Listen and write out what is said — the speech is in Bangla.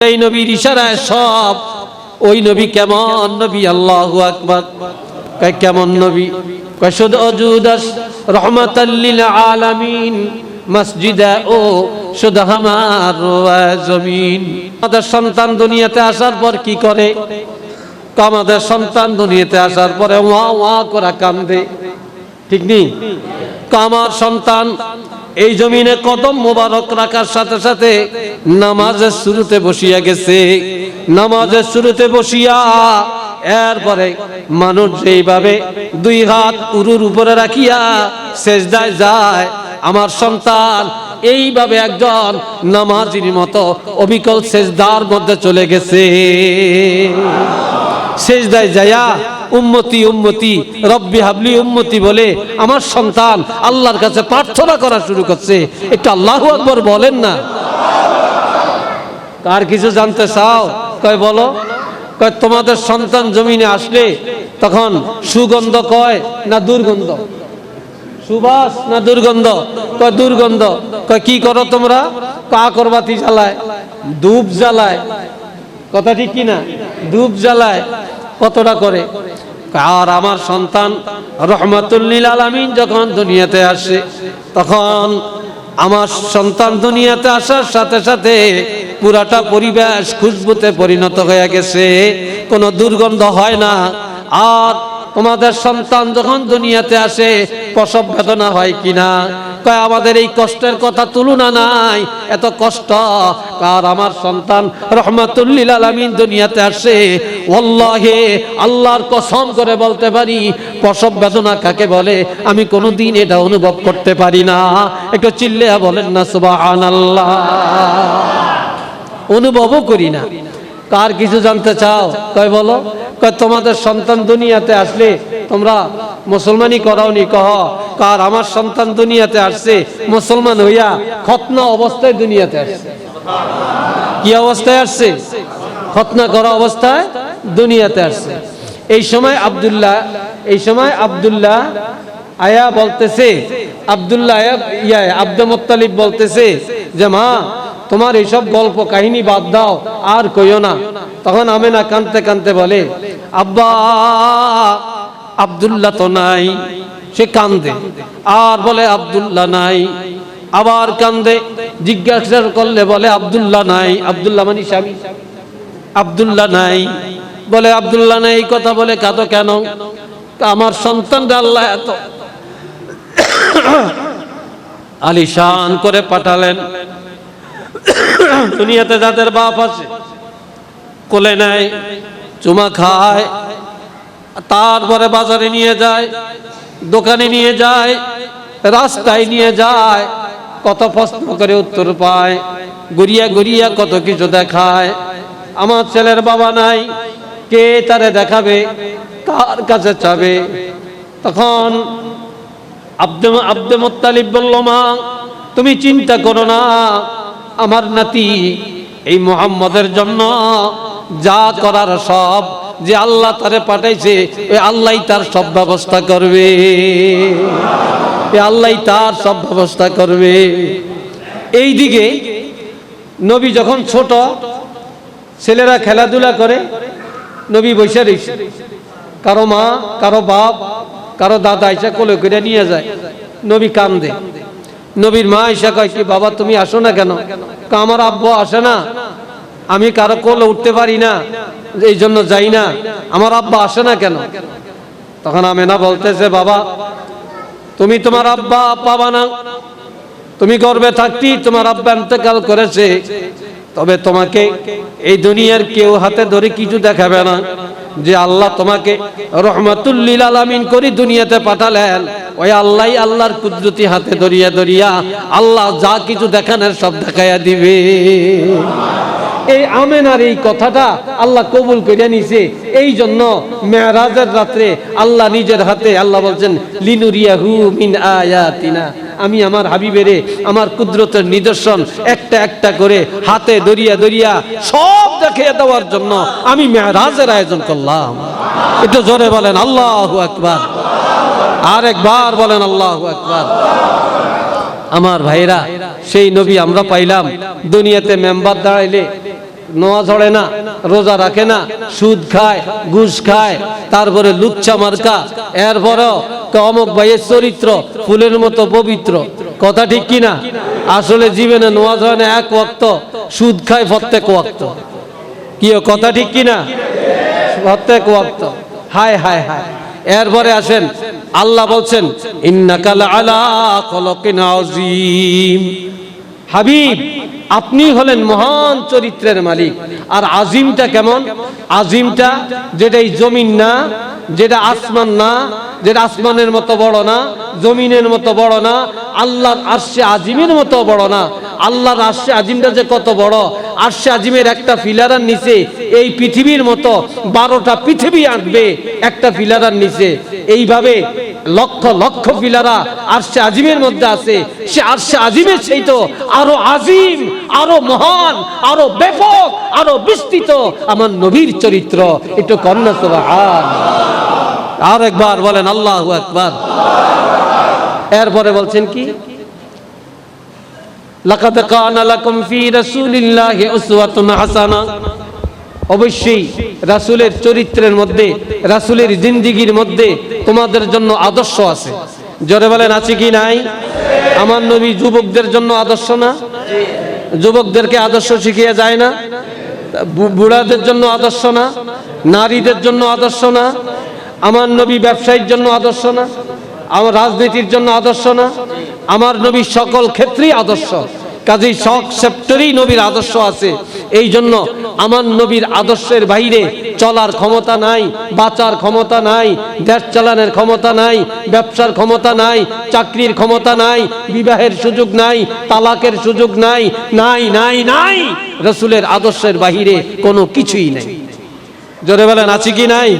এই নবীর ইশারায় সব। ওই নবী কেমন নবী? আল্লাহু আকবার। কয়, কেমন নবী? শুধু অজুদাস রহমাতাল্লিল আলামিন। মসজিদা ও ওয়া জমিন। আমাদের সন্তান দুনিয়াতে আসার পর কি করে? আমাদের সন্তান দুনিয়াতে আসার পরে ওয়া ওয়া করা কান্দে। ঠিক নেই? আমার সন্তান এই জমিনে কদম মোবারক রাখার সাথে সাথে নামাজের শুরুতে বসিয়া গেছে। নামাজের শুরুতে বসিয়া এরপরে মানুষ যেইভাবে দুই হাত উরুর উপরে রাখিয়া সেজদায় যায়, আমার সন্তান এইভাবে একজন নামাজির মতো অবিকল সেজদার মধ্যে চলে গেছে। সেজদায় যায়া উম্মতি উম্মতি। রব্বি হাবলি উম্মতি বলে আমার সন্তান আল্লাহর কাছে প্রার্থনা করা শুরু করছে। একটু আল্লাহ আকবর বলেন না। কার কিছু জানতে চাও? কয়, বলো। কয়, তোমাদের সন্তান জমিনে আসলে তখন সুগন্ধ কয় না দুর্গন্ধ? সুবাস না দুর্গন্ধ? কয় দুর্গন্ধ। কয়, কি করো তোমরা? কাকরবাতি জ্বালায়, ধূপ জ্বালায়। কথা ঠিক কি না ধূপ জ্বালায়। কতটা করে? আর আমার সন্তান রহমাতুল্লিল আলমিন যখন দুনিয়াতে আসে, তখন আমার সন্তান দুনিয়াতে আসার সাথে সাথে পুরাটা পরিবেশ খুশবুতে পরিণত হয়ে গেছে। কোনো দুর্গন্ধ হয় না। আর তোমাদের সন্তান যখন দুনিয়াতে আসে প্রসব বেদনা হয় কিনা? কয়, আমাদের এই কষ্টের কথা তুলনা নাই। এত কষ্ট আর আমার সন্তান রহমাতুল্লিল আলামিন দুনিয়াতে আসে? ওল্লাহে আল্লাহর কসম করে বলতে পারি প্রসব বেদনা কাকে বলে? আমি কোনোদিন এটা অনুভব করতে পারি না। একটু চিল্লে বলেন না, সুবহানাল্লাহ। অনুভবও করি না। কার কিছু জানতে চাও? কয়, বলো। কয়, তোমাদের সন্তান দুনিয়াতে আসলে তোমরা মুসলমানই করাওনি কহ, কার আমার সন্তান দুনিয়াতে আসছে, মুসলমান হইয়া খতনা অবস্থায় দুনিয়াতে আসছে। কি অবস্থায় আসছে? খতনা করা অবস্থায় দুনিয়াতে আসছে। এই সময় আব্দুল্লাহ, এই সময় আব্দুল্লাহ আয়া বলতেছে, আব্দুল্লাহ ইয়া আব্দুল মুত্তালিব বলতেছে যে, মা, তোমার এইসব গল্প কাহিনী বাদ দাও, আর কইও না। তখন আমেনা কানতে কানতে বলে, আব্বা আব্দুল্লাহ তো নাই, সে কান্দে। আর বলে, আব্দুল্লাহ নাই। আবার কান্দে, জিজ্ঞাসা করলে বলে, আব্দুল্লাহ নাই। আব্দুল্লাহ মানে স্বামী আব্দুল্লাহ নাই। বলে, আব্দুল্লাহ নাই। এই কথা বলে কাঁদো কেন? আমার সন্তানরা আল্লাহ এত আলিশান করে পাঠালেন। দুনিয়াতে যাদের বাপ আছে, কোলে নেয়, চুমা খায় তারপরে বাজারে নিয়ে যায়, দোকানে নিয়ে যায়, রাস্তায় নিয়ে যায়, কত প্রশ্ন করে উত্তর পায় গড়িয়া গড়িয়া কত কিছু দেখায়। আমার ছেলের বাবা নাই, কে তারে দেখাবে, কার কাছে চাবে? তখন আব্দে আব্দে মোত্তালিব বলল, মা, তুমি চিন্তা করো না, আমার নাতি এই মোহাম্মদের জন্য যা করার সব যে আল্লাহ তারে পাঠাইছে ওই আল্লাহ তার সব ব্যবস্থা করবে। আল্লাহ তার সব ব্যবস্থা করবে। এই দিকে নবী যখন ছোট, ছেলেরা খেলাধুলা করে, নবী বৈশা রয়েছে কারও মা, কারও বাপ, কারও দাদা এসে কোলে করে নিয়ে যায়। নবী কান্দে। নবীর মা এসে কয় কি, বাবা, তুমি আসো না কেন? আমার আব্বু আসে না। আমি কারও কোলে উঠতে পারি না, এই জন্য যাই না। আমার আব্বা আসে না কেন? তখন আমেনা বলতেছে, বাবা, তুমি তোমার আব্বা পাবা না। তুমি গর্বে থাকতি তোমার আব্বা ইন্তেকাল করেছে। তবে তোমাকে এই দুনিয়ার কেউ হাতে ধরে কিছু দেখাবে না যে আল্লাহ তোমাকে রহমাতুল্লিল আলামিন করি দুনিয়াতে পাঠালেন। ওই আল্লাহ আল্লাহর কুদরতি হাতে ধরিয়া ধরিয়া আল্লাহ যা কিছু দেখানোর সব দেখাইয়া দিবে। এই আমেনার এই কথাটা আল্লাহ কবুল করে নিছে এই জন্য মেহরাজের রাত্রে আল্লাহ নিজের হাতে আল্লাহ বলছেন, লিনুরিয়াহু মিন আয়াতিনা। আমি আমার হাবিবেরে, আমার কুদরতের নিদর্শন একটা একটা করে হাতে দরিয়া দরিয়া সব দেখিয়ে দেওয়ার জন্য আমি মেহরাজের আয়োজন করলাম। একটু জোরে বলেন, আল্লাহ একবার আর একবার বলেন, আল্লাহ একবার আমার ভাইরা সেই নবী আমরা পাইলাম, দুনিয়াতে মেম্বার দাঁড়াইলে নোয়া ঝড়ে না, রোজা রাখে না, সুদ খায়, ঘুষ খায়, তারপরে লুচ্চা মার্কা, এরপরেও অমুক ভাইয়ের চরিত্র, ফুলের মতো পবিত্র, কথা ঠিক কিনা? আসলে জীবনে নোয়া ঝড়ে এক ওয়াক্ত, সুদ খায় প্রত্যেক ওয়াক্ত। কি কথা ঠিক কিনা? প্রত্যেক ওয়াক্ত। হায় হায় হায়। এরপরে আসেন, আল্লাহ বলছেন ইন্নাকাল আলা আযীম। হাবিব আপনি হলেন মহান চরিত্রের মালিক। আর আজিমটা কেমন? আজিমটা যেটা এই জমিন না, যেটা আসমান না, যেটা আসমানের মতো বড় না, জমিনের মতো বড় না, আল্লাহর আরশে আজিমের মতো বড় না। আল্লাহর আরশে আজিমটা যে কত বড়। আরশে আজিমের একটা ফিলারার নিচে, এই পৃথিবীর মতো বারোটা পৃথিবী আঁকবে একটা ফিলারার নিচে। এইভাবে লক্ষ লক্ষ ফিলারা আরশে আজিমের মধ্যে আছে। সে আরশে আজিমের সেই তো আরও আজিম, আরও মহান, আরও ব্যাপক, আরও বিস্তৃত আমার নবীর চরিত্র। একটু কন্যা আর একবার বলেন, আল্লাহ একবার এরপরে বলছেন কি? লাকাদ কানা লাকুম ফি রাসূলিল্লাহি উসওয়াতুন হাসানা। অবশ্যই রাসুলের চরিত্রের মধ্যে, রাসূলের জিন্দিগির মধ্যে তোমাদের জন্য আদর্শ আছে। জোরে বলেন, আছে কি নাই? আমার নবী যুবকদের জন্য আদর্শ না? যুবকদেরকে আদর্শ শিখিয়ে যায় না? বুড়াদের জন্য আদর্শ না? নারীদের জন্য আদর্শ না? আমার নবী ব্যবসায়ীর জন্য আদর্শ না? আমার রাজনীতির জন্য আদর্শ না? আমার নবী সকল ক্ষেত্রেই আদর্শ। কাজেই সব সেপ্টরেই নবীর আদর্শ আছে। এই জন্য আমার নবীর আদর্শের বাইরে চলার ক্ষমতা নাই, বাঁচার ক্ষমতা নাই, দেশ চালানোর ক্ষমতা নাই, ব্যবসার ক্ষমতা নাই, চাকরির ক্ষমতা নাই, বিবাহের সুযোগ নাই, তালাকের সুযোগ নাই নাই নাই নাই, রসুলের আদর্শের বাহিরে কোনো কিছুই নেই। জোরে বলেন, আছে কি নাই?